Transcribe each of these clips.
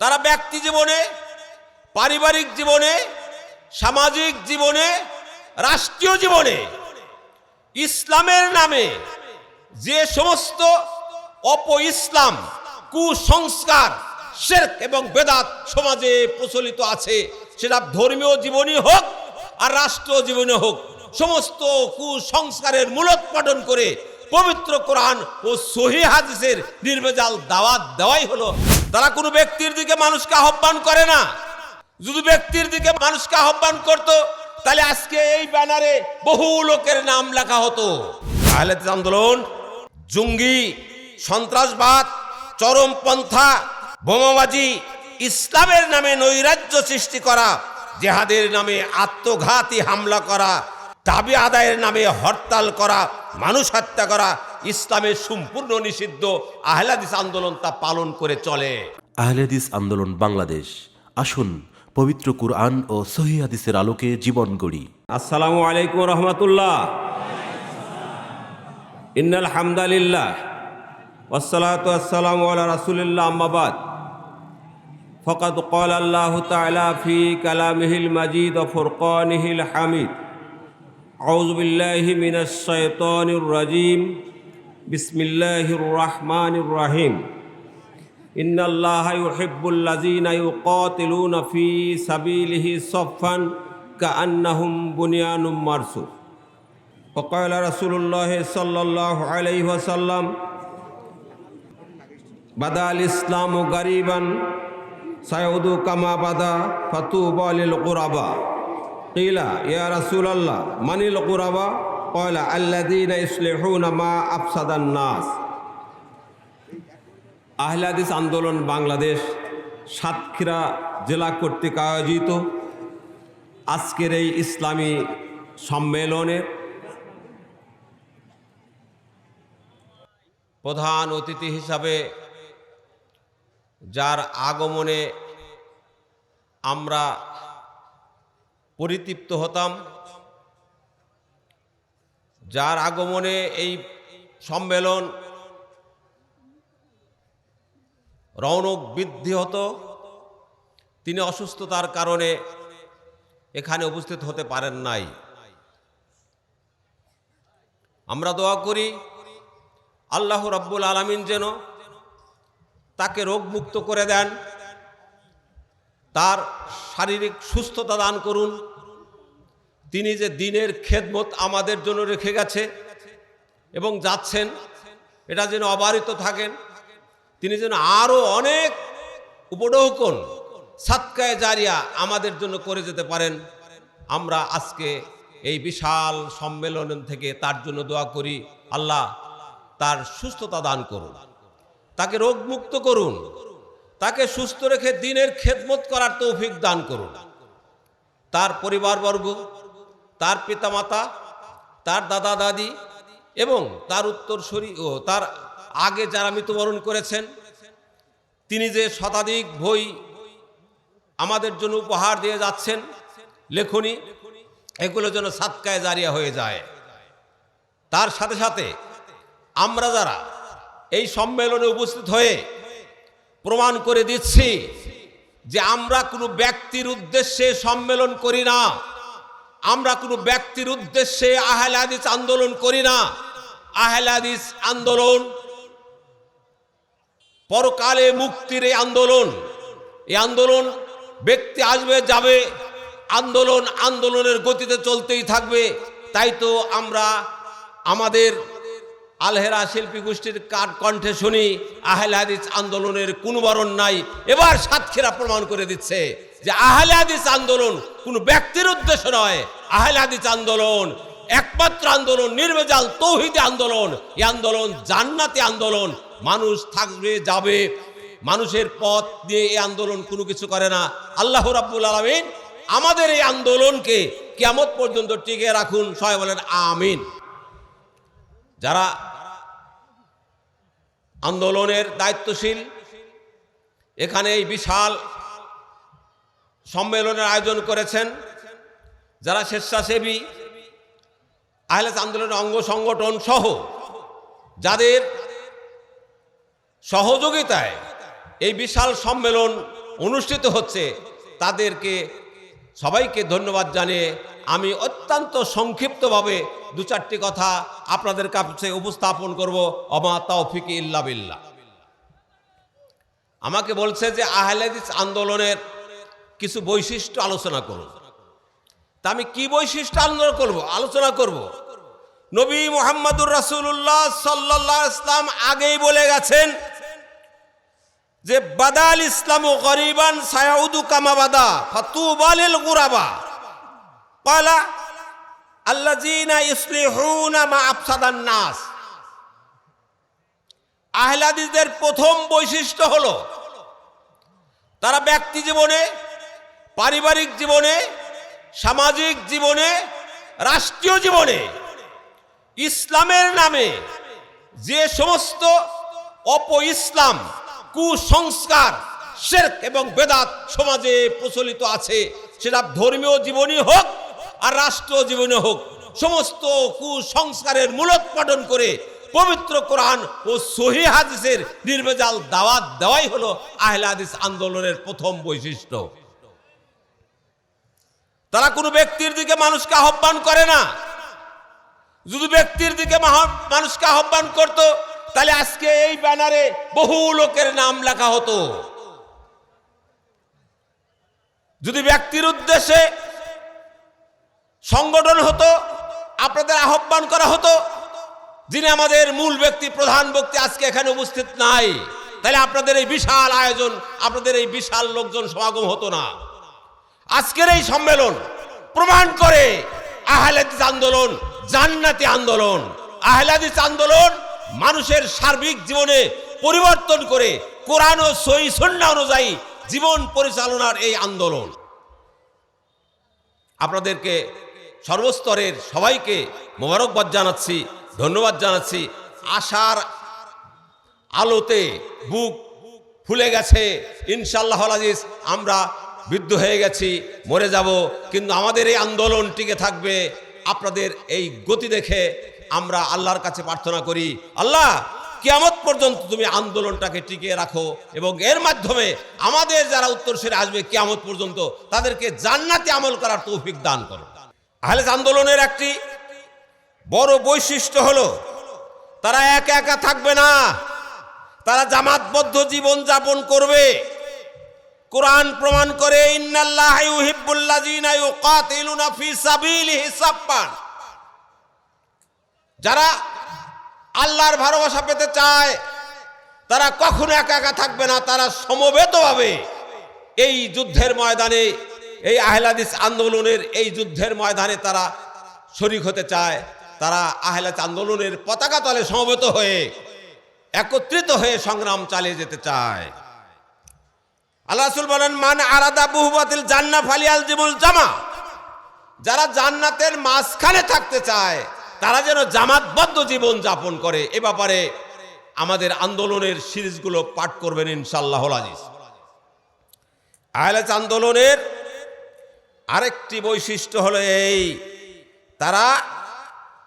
তারা ব্যক্তি জীবনে, পারিবারিক জীবনে, সামাজিক জীবনে, রাষ্ট্রীয় জীবনে, ইসলামের নামে যে সমস্ত অপ ইসলাম কুসংস্কার, শেরক এবং বেদাত সমাজে প্রচলিত আছে, সেটা ধর্মীয় জীবনই হোক আর রাষ্ট্র জীবনে হোক, সমস্ত কুসংস্কারের মূলোৎপাটন করে পবিত্র কোরআন ও সহি হাদিসের নির্বেজাল দাওয়াত দেওয়াই হলো তারা কোনো ব্যক্তির দিকে মানুষকে আহ্বান করে না। যদি ব্যক্তির দিকে মানুষকে আহ্বান করত, তাহলে আজকে এই ব্যানারে বহু লোকের নাম লেখা হতো। হাদিস আন্দোলন, জঙ্গি, সন্ত্রাসবাদ চরমপন্থা বোমাবাজি, ইসলামের নামে নৈরাজ্য সৃষ্টি করা, জেহাদের নামে আত্মঘাতী হামলা করা, দাবি আদায়ের নামে হরতাল করা মানুষ হত্যা করা ইসলামের সম্পূর্ণ নিষিদ্ধ আহলাদিস আন্দোলন তা পালন করে চলে আহলেদিস আন্দোলন বাংলাদেশ আসুন পবিত্র কুরআন ও সহি হাদিসের আলোকে জীবন গড়ি আসসালামু আলাইকুম রহমতুল্লাহ ইন্নাল হামদালিল্লাহ والصلاة والسلام على رسول الله أما بعد فقد قال الله تعالى في كلامه المجيد وفرقانه الحميد أعوذ بالله من الشيطان الرجيم بسم الله الرحمن الرحيم إن الله يحب الذين يقاتلون في سبيله صفا كأنهم بنيان مرصوص وقال رسول الله صلى الله عليه وسلم بدا الإسلام غريبا سيعود كما بدا فطوبى للغرباء কিলা, ইয়া রাসুল আল্লাহ মানিল কুরাবা? কয়লা আল্লাদিন ইসলেহুনা মা আফসাদান নাস। আহলাদিস আন্দোলন বাংলাদেশ সাতক্ষীরা জেলা কর্তৃক আয়োজিত আজকের এই ইসলামী সম্মেলনে প্রধান অতিথি হিসাবে যার আগমনে আমরা পরিতৃপ্ত হতাম। যার আগমনে এই সম্মেলন রৌনক বৃদ্ধি হতো। তিনি অসুস্থতার কারণে এখানে উপস্থিত হতে পারেন নাই। আমরা দোয়া করি, আল্লাহ রব্বুল আলমিন যেন তাকে রোগমুক্ত করে দেন। তার শারীরিক সুস্থতা দান করুন। তিনি যে দিনের খেদমত আমাদের জন্য রেখে গেছে এবং যাচ্ছেন, এটা যেন অবারিত থাকেন। তিনি যেন আরও অনেক উপডৌকন সাতকায় জারিয়া আমাদের জন্য করে যেতে পারেন। আমরা আজকে এই বিশাল সম্মেলন থেকে তার জন্য দোয়া করি, আল্লাহ তার সুস্থতা দান করুন। তাকে রোগমুক্ত করুন। তাকে সুস্থ রেখে দিনের খেদমত করার তৌফিক দান করুন। তার পরিবারবর্গ, তার পিতামাতা, তার দাদা, দাদি এবং তার উত্তরসূরি ও তার আগে যারা মৃত্যুবরণ করেছেন, তিনি যে শতাধিক বই আমাদের জন্য উপহার দিয়ে যাচ্ছেন, লেখনী, এগুলো যেন সাতকায় জারিয়া হয়ে যায়। তার সাথে সাথে আমরা যারা এই সম্মেলনে উপস্থিত হয়ে প্রমাণ করে দিচ্ছি যে আমরা কোনো ব্যক্তির উদ্দেশ্যে সম্মেলন করি না। আমরা কোনো ব্যক্তির উদ্দেশ্যে আহলাদিস আন্দোলন করি না। আহলাদিস আন্দোলন পরকালে মুক্তির এই আন্দোলন। এই আন্দোলন ব্যক্তি আসবে, যাবে, আন্দোলন আন্দোলনের গতিতে চলতেই থাকবে। তাই তো আমরা আমাদের আলহেরা শিল্পী গোষ্ঠীর কাঠ কণ্ঠে শুনি, আহলে হাদিস আন্দোলনের কোনো বরণ নাই। এবার সাতক্ষীরা প্রমাণ করে দিচ্ছে যে আহলে হাদিস আন্দোলন কোনো ব্যক্তির উদ্দেশ্য নয়। আহলে হাদিস আন্দোলন একমাত্র আন্দোলন, নির্বেজাল তৌহিদি আন্দোলন। এই আন্দোলন জান্নাতি আন্দোলন। মানুষ থাকবে, যাবে। মানুষের পথ দিয়ে এই আন্দোলন কোনো কিছু করে না। আল্লাহ রাব্বুল আলমিন আমাদের এই আন্দোলনকে কিয়ামত পর্যন্ত টিকে রাখুন। সবাই বলেন, আমিন। যারা আন্দোলনের দায়িত্বশীল, এখানে এই বিশাল সম্মেলনের আয়োজন করেছেন যারা স্বেচ্ছাসেবী আহলেস আন্দোলনের অঙ্গ সংগঠন সহ যাদের সহযোগিতায় এই বিশাল সম্মেলন অনুষ্ঠিত হচ্ছে, তাদেরকে সবাইকে ধন্যবাদ জানিয়ে আমি অত্যন্ত সংক্ষিপ্তভাবে দু চারটি কথা আপনাদের কাছে উপস্থাপন করব। অমা তৌফিক ইল্লা বিল্লাহ। আমাকে বলছে যে আহলাদিস আন্দোলনের কিছু বৈশিষ্ট্য আলোচনা করুন তা আমি কি বৈশিষ্ট্য আলোচনা করব? আলোচনা করব। নবী মোহাম্মদুর রাসূলুল্লাহ সাল্লাল্লাহু আলাইহি ইসলাম আগেই বলে গেছেন যে বাদাল ইসলাম ও গরিবান সায়াউদু কামাবাদা ফাতু বালিল গুরাবা। পালা আল্লাহ জিনা ইসলিহুনা মা আফসাদান নাস। আহলাদিদের প্রথম বৈশিষ্ট্য হল, তারা ব্যক্তি জীবনে, পারিবারিক জীবনে, সামাজিক জীবনে, রাষ্ট্রীয় জীবনে, ইসলামের নামে যে সমস্ত অপ ইসলাম কুসংস্কার, শেরক এবং বেদাত সমাজে প্রচলিত আছে। সেটা ধর্মীয় জীবনই হোক আর রাষ্ট্র জীবনে হোক। সমস্ত কুসংস্কারের মূলোৎপাটন করে পবিত্র কোরআন ও সহি হাদিসের নির্বেজাল দাওয়াত দেওয়াই হলো আহলে হাদিস আন্দোলনের প্রথম বৈশিষ্ট্য। তারা কোনো ব্যক্তির দিকে মানুষকে আহ্বান করে না। যদি ব্যক্তির দিকে মানুষকে আহ্বান করত তাহলে আজকে এই ব্যানারে বহু লোকের নাম লেখা হতো। যদি ব্যক্তির উদ্দেশ্যে সংগঠন হতো, আপনাদের আহ্বান করা হতো, যিনি আমাদের মূল ব্যক্তি, প্রধান ব্যক্তি আজকে এখানে উপস্থিত নাই, তাহলে আপনাদের এই বিশাল আয়োজন, আপনাদের এই বিশাল লোকজন সমাগম হতো না। আজকের এই সম্মেলন প্রমাণ করে আহলাদিস আন্দোলন, জান্নাতি আন্দোলন। আহলাদিস আন্দোলন মানুষের সার্বিক জীবনে পরিবর্তন করে কোরআন ও সই সন্না অনুযায়ী জীবন পরিচালনার এই আন্দোলন। আপনাদেরকে সর্বস্তরের সবাইকে মোবারকবাদ জানাচ্ছি, ধন্যবাদ জানাচ্ছি। আশার আলোতে বুক ফুলে গেছে ইনশাল্লাহ আজিজ আমরা বৃদ্ধ হয়ে গেছি, মরে যাব, কিন্তু আমাদের এই আন্দোলন টিকে থাকবে, আপনাদের এই গতি দেখে আমরা আল্লাহর কাছে প্রার্থনা করি, আল্লাহ, কিয়ামত পর্যন্ত তুমি আন্দোলনটাকে টিকিয়ে রাখো এবং এর মাধ্যমে আমাদের যারা উত্তর সেরে আসবে কিয়ামত পর্যন্ত তাদেরকে জান্নাতে আমল করার তৌফিক দান করো। আহলে আন্দোলনের একটি বড় বৈশিষ্ট্য হলো, তারা একা একা থাকবে না, তারা জামাতবদ্ধ জীবন যাপন করবে। কোরআন প্রমাণ করে, ইন্নাল্লাহ ইউহিব্বুল্লাযিনা ইউকাতিলুনা ফি সাবিলিহি সাফফান যারা আল্লাহর ভালোবাসা পেতে চায়, তারা কখনো একা একা থাকবে না, তারা সমবেতভাবে এই যুদ্ধের ময়দানে, এই আহলাদিস আন্দোলনের এই যুদ্ধের ময়দানে তারা শরিক হতে চায়। তারা আহলাদ আন্দোলনের পতাকা তলে সমবেত হয়ে, একত্রিত হয়ে সংগ্রাম চালিয়ে যেতে চায়। আল্লাহ বলেন, মান আরাদা বহুবাতিল জান্না ফালিয়াল জিবুল জামা। যারা জান্নাতের মাঝখানে থাকতে চায় তারা যেন জামাতবদ্ধ জীবন যাপন করে, এ ব্যাপারে আমাদের আন্দোলনের সিরিজগুলো পাঠ করবেন ইনশাল্লাহ আজিজ। আহলাদ আন্দোলনের আরেকটি বৈশিষ্ট্য হলো এই, তারা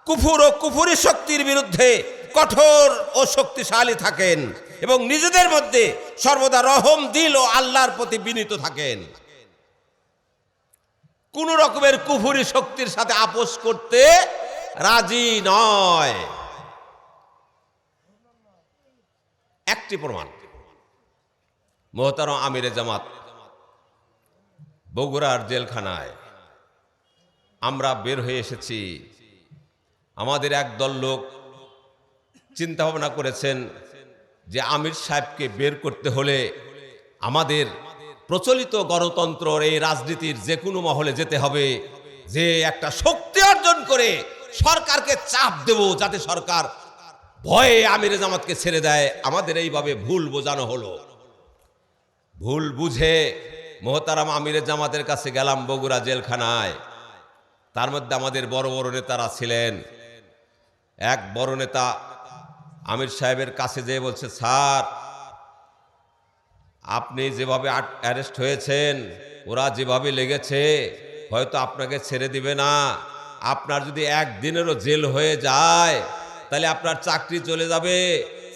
কুফুর ও কুফুরি শক্তির বিরুদ্ধে কঠোর ও শক্তিশালী থাকেন এবং নিজেদের মধ্যে সর্বদা রহম, দিল ও আল্লাহর প্রতি বিনীত থাকেন। কোন রকমের কুফুরি শক্তির সাথে আপোষ করতে রাজি নয়। একটি প্রমাণ। মোহতারম আমিরে জামাত বগুড়ার জেলখানায় আমরা বের হয়ে এসেছি। আমাদের একদল লোক চিন্তা ভাবনা করেছেন যে আমির সাহেবকে বের করতে হলে আমাদের প্রচলিত গণতন্ত্রর এই রাজনীতির যে কোনো মহলে যেতে হবে, যে একটা শক্তি অর্জন করে সরকারকে চাপ দেব যাতে সরকার ভয়ে আমির জামাতকে ছেড়ে দেয়। আমাদের এইভাবে ভুল বোঝানো হলো। ভুল বুঝে মোহতারাম আমিরের জামাতের কাছে গেলাম বগুড়া জেলখানায়। তার মধ্যে আমাদের বড় বড় নেতারা ছিলেন। এক বড় নেতা আমির সাহেবের কাছে যেয়ে বলছে, স্যার, আপনি যেভাবে অ্যারেস্ট হয়েছেন, ওরা যেভাবে লেগেছে, হয়তো আপনাকে ছেড়ে দিবে না। আপনার যদি একদিনেরও জেল হয়ে যায়, তাহলে আপনার চাকরি চলে যাবে,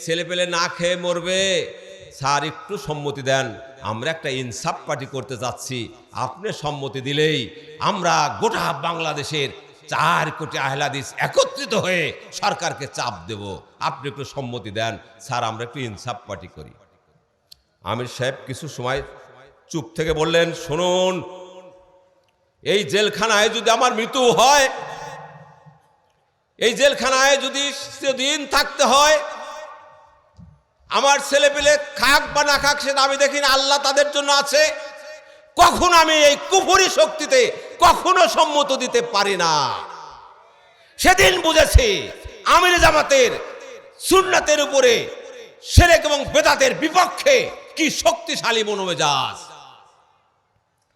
ছেলে পেলে না খেয়ে মরবে। স্যার, একটু সম্মতি দেন, আমরা একটা ইনসাফ পার্টি করতে যাচ্ছি। আপনি সম্মতি দিলেই আমরা গোটা বাংলাদেশের চার কোটি আহলাদিস একত্রিত হয়ে সরকারকে চাপ দেব। আপনি একটু সম্মতি দেন, স্যার, আমরা একটু ইনসাফ পার্টি করি। আমির সাহেব কিছু সময় চুপ থেকে বললেন, শুনুন এই জেলখানায় যদি আমার মৃত্যু হয়, এই জেলখানায় যদি দিন থাকতে হয়, আমার ছেলে পেলে খাক বা না খাক সেটা আমি দেখি না, আল্লাহ তাদের জন্য আছে। কখন আমি এই কুফুরি শক্তিতে কখনো সম্মত দিতে পারি না। সেদিন বুঝেছি, আমির জামাতের সুন্নাতের উপরে সেরেক এবং বেদাতের বিপক্ষে কি শক্তিশালী মনোমেজাজ।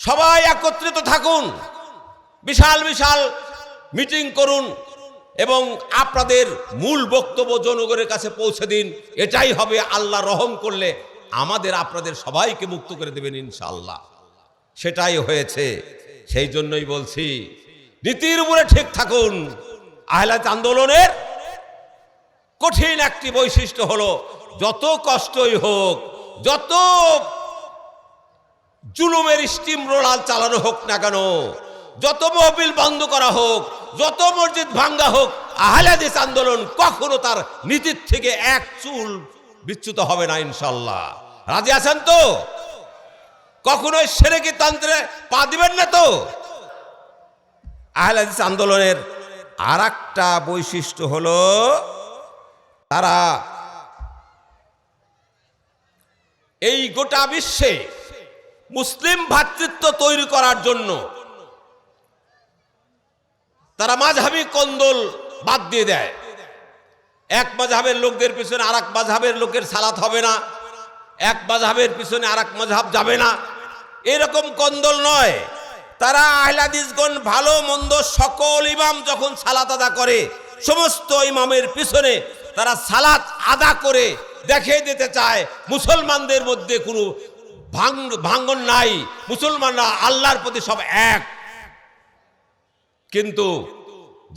সবাই একত্রিত থাকুন। বিশাল বিশাল মিটিং করুন এবং আপনাদের মূল বক্তব্য জনগণের কাছে পৌঁছে দিন। এটাই হবে আল্লাহ রহম করলে আমাদের, আপনাদের সবাইকে মুক্ত করে দেবেন ইনশাল্লাহ সেটাই হয়েছে। সেই জন্যই বলছি, নীতির উপরে ঠিক থাকুন। আহলাত আন্দোলনের কঠিন একটি বৈশিষ্ট্য হলো, যত কষ্টই হোক, যত জুলুমের স্টিম রোলাল চালানো হোক না কেন, যত মহবিল বন্ধ করা হোক, যত মসজিদ ভাঙ্গা হোক, আহলাদিস আন্দোলন কখনো তার নীতির থেকে এক চুল বিচ্যুত হবে না ইনশাল্লাহ রাজি আছেন তো? কখনোই সেরেকি তন্ত্রে পা দিবেন না তো? আহলাদিস আন্দোলনের আর একটা বৈশিষ্ট্য হলো, তারা এই গোটা বিশ্বে মুসলিম ভ্রাতৃত্ব তৈরি করার জন্য। তারা মাঝহাবি কন্দল বাদ দিয়ে দেয়। এক মাঝহাবের লোকদের পিছনে আর এক মাঝহাবের লোকের সালাত হবে না। এক মাঝহাবের পিছনে আর এক মাঝহাব যাবে না। এরকম কন্দল নয়। তারা আহলাদিসগণ ভালো মন্দ সকল ইমাম যখন সালাত আদা করে, সমস্ত ইমামের পিছনে তারা সালাত আদা করে দেখিয়ে দিতে চায়। মুসলমানদের মধ্যে কোনো ভাঙ্গন নাই। মুসলমানরা আল্লাহর প্রতি সব এক। কিন্তু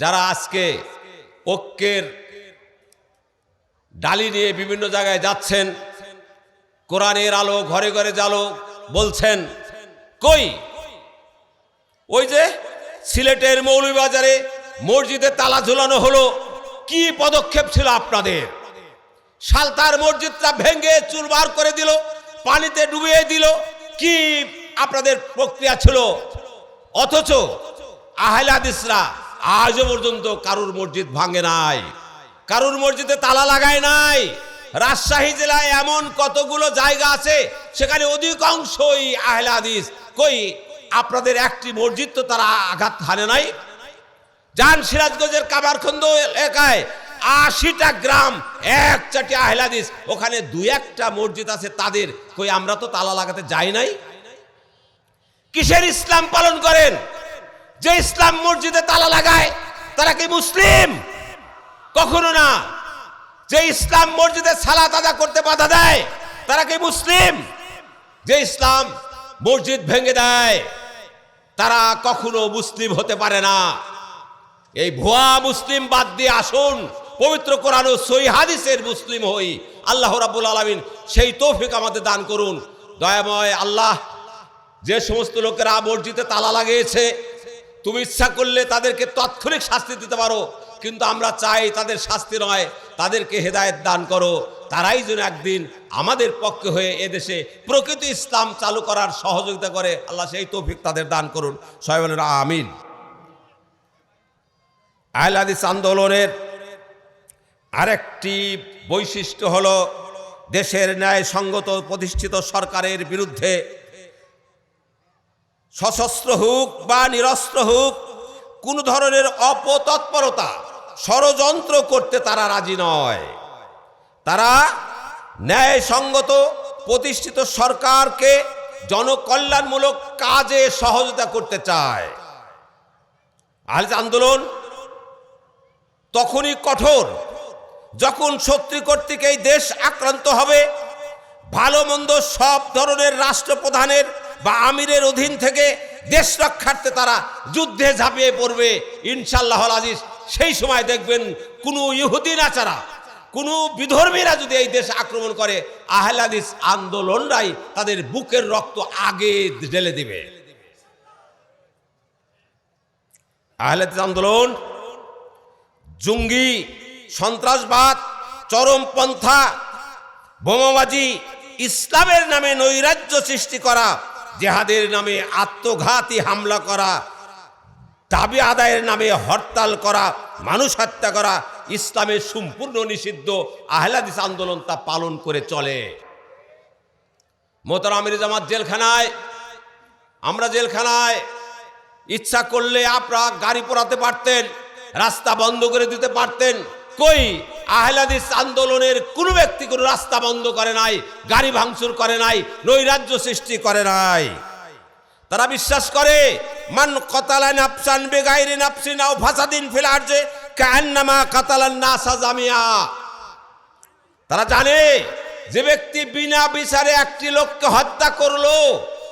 যারা আজকে ঐক্যের ডালি নিয়ে বিভিন্ন জায়গায় যাচ্ছেন, কোরআনের আলো ঘরে ঘরে জালো বলছেন, কই? ওই যে সিলেটের মৌলভীবাজারে মসজিদে তালা ঝুলানো হলো, কি পদক্ষেপ ছিল আপনাদের? সালতার মসজিদটা ভেঙে চুরমার করে দিল পানিতে ডুবিয়ে দিল। কি আপনাদের প্রক্রিয়া ছিল? অথচ আহলাদিসরা আজও পর্যন্ত কারুর মসজিদ ভাঙে নাই, কারুর মসজিদে তালা লাগায় নাই। রাজশাহী জেলায় এমন কতগুলো জায়গা আছে, সেখানে অধিকাংশই আহলাদিস কই, আপনাদের একটি মসজিদ তো তারা আঘাত হানে নাই? যান সিরাজগঞ্জের কাবারখন্দ এলাকায় আশিটা গ্রাম এক চাটি আহলাদিস, ওখানে দু একটা মসজিদ আছে তাদের। কই, আমরা তো তালা লাগাতে যাই নাই? কিসের ইসলাম পালন করেন? যে ইসলাম মসজিদে তালা লাগায়, তারা কি মুসলিম? কখনো না। যে ইসলাম মসজিদে সালা আদা করতে বাধা দেয়, তারা কি মুসলিম? যে ইসলাম মসজিদ ভেঙে দেয়, তারা কখনো মুসলিম হতে পারে না। এই ভুয়া মুসলিম বাদ দিয়ে আসুন। পবিত্র কোরআন ও সই হাদিসের মুসলিম হই। আল্লাহ রাব্বুল আলামিন সেই তৌফিক আমাদের দান করুন। দয়াময় আল্লাহ, যে সমস্ত লোকেরা মসজিদে তালা লাগিয়েছে, তুমি ইচ্ছা করলে তাদেরকে তাৎক্ষণিক শাস্তি দিতে পারো, কিন্তু আমরা চাই তাদের শাস্তি নয়, তাদেরকে হেদায়েত দান করো। তারাই যেন একদিন আমাদের পক্ষে হয়ে এদেশে প্রকৃত ইসলাম চালু করার সহযোগিতা করে। আল্লাহ সেই তৌফিক তাদের দান করুন। সবাই বলেন, আমিন। আহলাদিস আন্দোলনের আরেকটি বৈশিষ্ট্য হল দেশের ন্যায় সঙ্গত প্রতিষ্ঠিত সরকারের বিরুদ্ধে সশস্ত্র হোক বা নিরস্ত্র হোক, কোন ধরনের অপতৎপরতা ষড়যন্ত্র করতে তারা রাজি নয়। তারা ন্যায়সঙ্গত প্রতিষ্ঠিত সরকারকে জনকল্যাণমূলক কাজে সহযোগিতা করতে চায়। আজ আন্দোলন তখনই কঠোর যখন শত্রু কর্তৃক এই দেশ আক্রান্ত হবে, ভালো মন্দ সব ধরনের রাষ্ট্রপ্রধানের বা আমিরের অধীন থেকে দেশ রক্ষার্থে তারা যুদ্ধে ঝাঁপিয়ে পড়বে। ইনশাল্লাহ আজিজ, সেই সময় দেখবেন কোনো ইহুদিন আচারা কোনো বিধর্মীরা যদি এই দেশ আক্রমণ করে আহলাদিস আন্দোলনরাই তাদের বুকের রক্ত আগে ঢেলে দিবে। আহলাদিস আন্দোলন, জঙ্গি সন্ত্রাসবাদ চরমপন্থা বোমাবাজি, ইসলামের নামে নৈরাজ্য সৃষ্টি করা, জেহাদের নামে আত্মঘাতী হামলা করা, দাবি আদায়ের নামে হরতাল করা, মানুষ হত্যা করা, ইসলামের সম্পূর্ণ নিষিদ্ধ আহলাদিস আন্দোলন তা পালন করে চলে। মোতার আমির জামাত জেলখানায়, আমরা জেলখানায় ইচ্ছা করলে আপনারা গাড়ি পোড়াতে পারতেন, রাস্তা বন্ধ করে দিতে পারতেন কই? আহলাদিস আন্দোলনের কোনো ব্যক্তি কোনো রাস্তা বন্ধ করে নাই, গাড়ি ভাঙচুর করে নাই, নৈরাজ্য সৃষ্টি করে নাই। তারা বিশ্বাস করে, মান কতালা নাফসান বেগাইরি নাফসিন আও ফাসাদিন ফিল আরজে কান্নামা কাতালান নাসা জামিয়া। তারা জানে, যে ব্যক্তি বিনা বিচারে একটি লোককে হত্যা করল,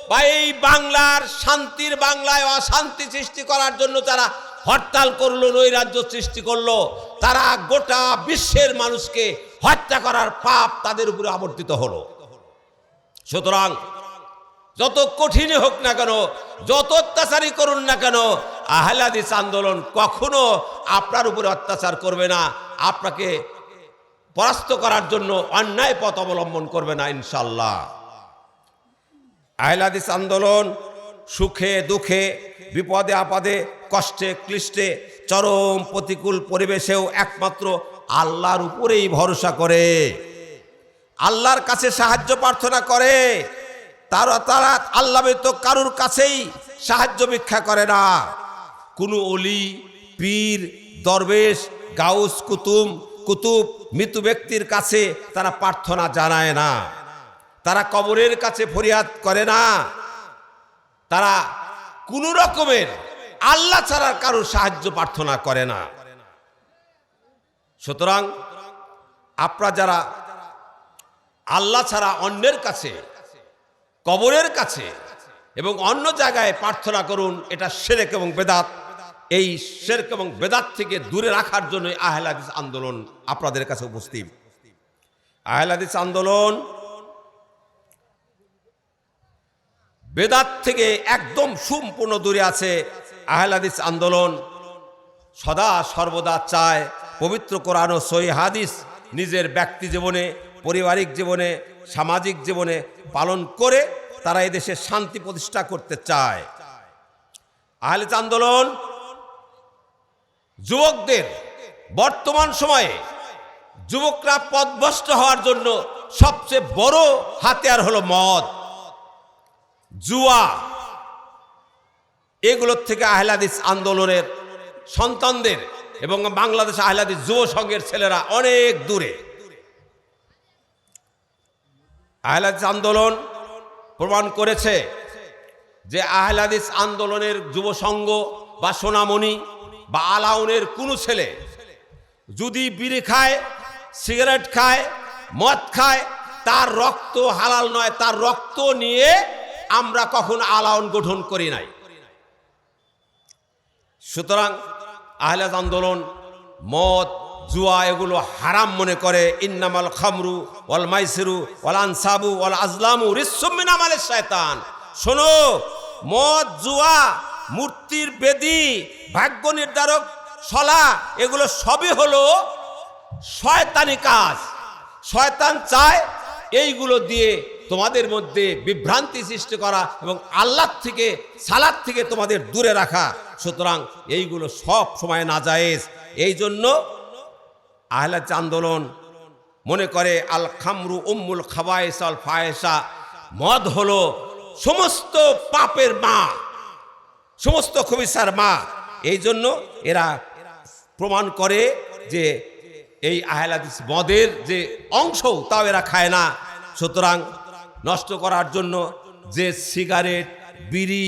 বা এই বাংলার শান্তির বাংলায় অশান্তি সৃষ্টি করার জন্য তারা হরতাল করল, নৈরাজ্য সৃষ্টি করল, তারা গোটা বিশ্বের মানুষকে হত্যা করার পাপ তাদের উপরে আবর্তিত হলো। সুতরাং যত কঠিনই হোক না কেন, যত অত্যাচারই করুন না কেন, আহলাদিস আন্দোলন কখনো আপনার উপরে অত্যাচার করবে না, আপনাকে পরাস্ত করার জন্য অন্যায় পথ অবলম্বন করবে না ইনশাল্লাহ আহলাদিস আন্দোলন সুখে, দুঃখে, বিপদে, আপদে কষ্টে, ক্লিষ্টে, চরম প্রতিকূল পরিবেশেও একমাত্র আল্লাহর উপরেই ভরসা করে। আল্লাহর কাছে সাহায্য প্রার্থনা করে। তারা তারা আল্লাহ তো কারুর কাছেই সাহায্য ভিক্ষা করে না। কোনো অলি, পীর, দরবেশ, গাউস, কুতুম, কুতুব, মৃত ব্যক্তির কাছে তারা প্রার্থনা জানায় না। তারা কবরের কাছে ফরিয়াদ করে না। তারা কোনো রকমের আল্লাহ ছাড়া কারোর সাহায্য প্রার্থনা করে না। সুতরাং আপনারা যারা আল্লাহ ছাড়া অন্যের কাছে, কবরের কাছে এবং অন্য জায়গায় প্রার্থনা করুন, এটা সেরেক এবং বেদাত। এই শেরক এবং বেদাত থেকে দূরে রাখার জন্য আহলাদিস আন্দোলন আপনাদের কাছে উপস্থিত। আহলাদিস আন্দোলন বেদাত থেকে একদম সম্পূর্ণ দূরে আছে। আহলাদিস আন্দোলন সদা সর্বদা চায় পবিত্র কোরআন ও সই হাদিস নিজের ব্যক্তি জীবনে, পারিবারিক জীবনে, সামাজিক জীবনে পালন করে তারা এদেশে শান্তি প্রতিষ্ঠা করতে চায়। আহলিস আন্দোলন যুবকদের বর্তমান সময়ে যুবকরা পদভস্ত হওয়ার জন্য সবচেয়ে বড় হাতিয়ার হলো মদ। জুয়া এগুলোর থেকে আহলাদিস আন্দোলনের সন্তানদের এবং বাংলাদেশ আহলাদিস যুব সংঘের ছেলেরা অনেক দূরে। আহলাদিস আন্দোলন প্রমাণ করেছে যে আহলাদিস আন্দোলনের যুব সংঘ বা সোনামণি বা আলাউনের কোনো ছেলে যদি বিড়ি খায়, সিগারেট খায়, মদ খায়, তার রক্ত হালাল নয়, তার রক্ত নিয়ে আমরা কখন আলাউন গঠন করি নাই। সুতরাং আহলাদ আন্দোলন, মদ, জুয়া এগুলো হারাম মনে করে। ইন্নামাল খামরু ওয়াল মাইসিরু ওয়াল আনসাবু ওয়াল আজলামু রিসুমিন আমালের শয়তান শোনো, মদ, জুয়া, মূর্তির বেদি, ভাগ্য নির্ধারক, সলা এগুলো সবই হলো শয়তানি কাজ। শয়তান চায় এইগুলো দিয়ে তোমাদের মধ্যে বিভ্রান্তি সৃষ্টি করা এবং আল্লাহ থেকে সালাদ থেকে তোমাদের দূরে রাখা। সুতরাং এইগুলো সব সময় না জায়েজ এই জন্য আহলাজ আন্দোলন মনে করে, আল খামরু উম্মুল খাবায়েস আল ফায়েসা। মদ হলো সমস্ত পাপের মা, সমস্ত খবিসার মা। এই জন্য এরা প্রমাণ করে যে এই আহলাদিস মদের যে অংশ তাও এরা খায় না। সুতরাং নষ্ট করার জন্য যে সিগারেট, বিড়ি,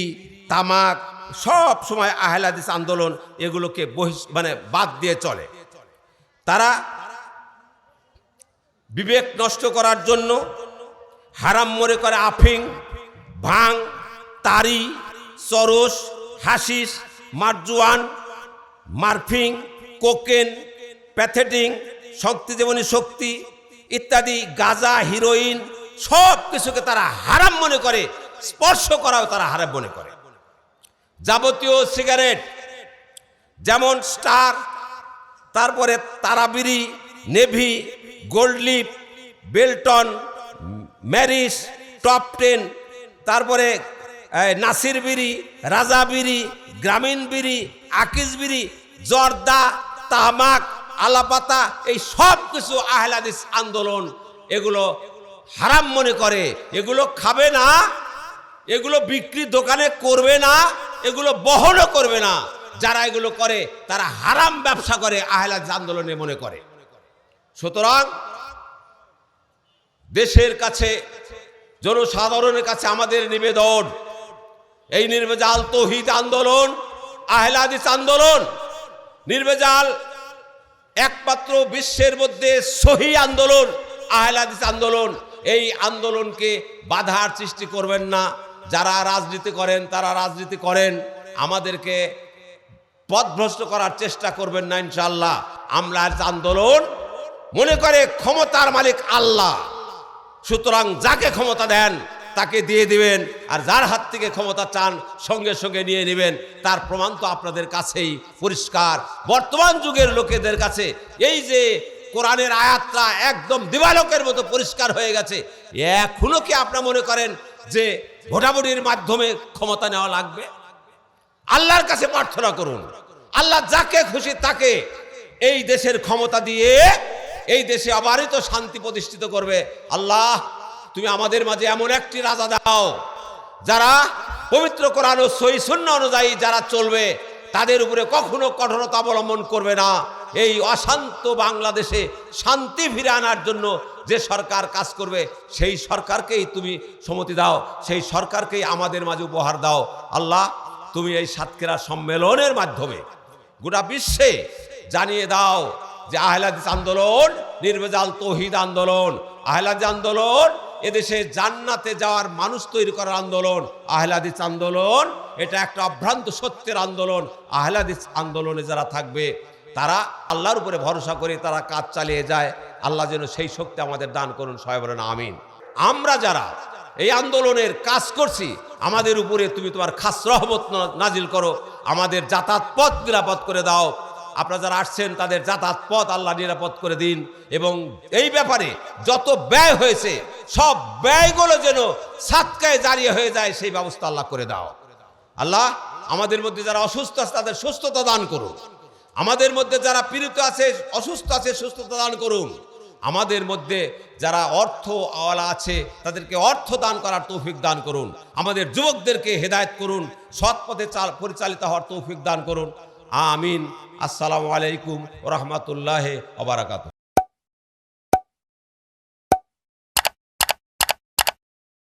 তামাক, সব সময় আহলাদিস আন্দোলন এগুলোকে বহিষ মানে বাদ দিয়ে চলে। তারা বিবেক নষ্ট করার জন্য হারাম মনে করে আফিং, ভাং, তারি চরস হাসিস, মারজুয়ান, মারফিং, কোকেন, প্যাথেটিং শক্তি যেমনি শক্তি ইত্যাদি গাজা, হিরোইন সব কিছুকে তারা হারাম মনে করে, স্পর্শ করাও তারা হারাম মনে করে। যাবতীয় সিগারেট, যেমন স্টার, তারপরে তারাবিরি নেভি গোল্ড লিপ বেলটন, ম্যারিস, টপ টেন, তারপরে নাসির বিড়ি, রাজা বিড়ি, গ্রামীণ বিড়ি আকিস বিড়ি, জর্দা তামাক আলাপাতা, এই সব কিছু আহলাদিস আন্দোলন, এগুলো হারাম মনে করে। এগুলো খাবে না, এগুলো বিক্রি দোকানে করবে না, এগুলো বহনও করবে না। যারা এগুলো করে, তারা হারাম ব্যবসা করে, আহলাদ আন্দোলনে মনে করে। সুতরাং দেশের কাছে, জনসাধারণের কাছে আমাদের নিবেদন, এই নির্বেজাল তৌহিদ আন্দোলন, আহলাদিস আন্দোলন, নির্বেজাল একমাত্র বিশ্বের মধ্যে সহি আন্দোলন, আহলাদিস আন্দোলন এই আন্দোলনকে বাধার সৃষ্টি করবেন না। যারা রাজনীতি করেন, তারা রাজনীতি করেন। আমাদেরকে পথভ্রষ্ট করার চেষ্টা করবেন না ইনশাল্লাহ আমরা আন্দোলন মনে করে ক্ষমতার মালিক আল্লাহ। সুতরাং যাকে ক্ষমতা দেন, তাকে দিয়ে দিবেন। আর যার হাত থেকে ক্ষমতা চান, সঙ্গে সঙ্গে নিয়ে নেবেন। তার প্রমাণ তো আপনাদের কাছেই পরিষ্কার। বর্তমান যুগের লোকেদের কাছে এই যে কোরআনের আয়াতটা একদম দিবালোকের মতো পরিষ্কার হয়ে গেছে। এখনও কি আপনারা মনে করেন যে ভোটাভুটির মাধ্যমে ক্ষমতা নেওয়া লাগবে? আল্লাহর কাছে প্রার্থনা করুন। আল্লাহ যাকে খুশি তাকে এই দেশের ক্ষমতা দিয়ে এই দেশে আবারই তো শান্তি প্রতিষ্ঠিত করবে। আল্লাহ, তুমি আমাদের মাঝে এমন একটি রাজা দাও, যারা পবিত্র কোরআন ও সই অনুযায়ী যারা চলবে, তাদের উপরে কখনো কঠোরতা অবলম্বন করবে না। এই অশান্ত বাংলাদেশে শান্তি ফিরে আনার জন্য যে সরকার কাজ করবে, সেই সরকারকেই তুমি সম্মতি দাও, সেই সরকারকেই আমাদের মাঝে উপহার দাও। আল্লাহ, তুমি এই সাতক্ষীরা সম্মেলনের মাধ্যমে গোটা বিশ্বে জানিয়ে দাও যে আহলাদিস আন্দোলন, নির্বেজাল তহিদ আন্দোলন, আহলাদিস আন্দোলন, এদেশে জান্নাতে যাওয়ার মানুষ তৈরি করার আন্দোলন, আহলাদিস আন্দোলন, এটা একটা অভ্রান্ত সত্যের আন্দোলন, আহলাদিস আন্দোলনে যারা থাকবে তারা আল্লাহর উপরে ভরসা করে তারা কাজ চালিয়ে যায়। আল্লাহ যেন সেই শক্তি আমাদের দান করুন, সবাই বলেন আমিন। আমরা যারা এই আন্দোলনের কাজ করছি, আমাদের উপরে তুমি তোমার খাস রহমত নাজিল করো, আমাদের যাতায়াত পথ নিরাপদ করে দাও। আপনারা যারা আসছেন, তাদের যাতায়াত পথ আল্লাহ নিরাপদ করে দিন এবং এই ব্যাপারে যত ব্যয় হয়েছে, সব ব্যয়গুলো যেন সাতকায় জারিয়ে হয়ে যায়, সেই ব্যবস্থা আল্লাহ করে দাও। আল্লাহ, আমাদের মধ্যে যারা অসুস্থ আছে, তাদের সুস্থতা দান করুন। আমাদের মধ্যে যারা পীড়িত আছে, অসুস্থ আছে, সুস্থতা দান করুন। আমাদের মধ্যে যারা অর্থ আওয়ালা আছে, তাদেরকে অর্থ দান করার তৌফিক দান করুন। আমাদের যুবকদেরকে হেদায়ত করুন, সৎ পথে চাল- পরিচালিত হওয়ার তৌফিক দান করুন। আমিন। আসসালামু আলাইকুম রহমতুল্লাহ ওবরাকাত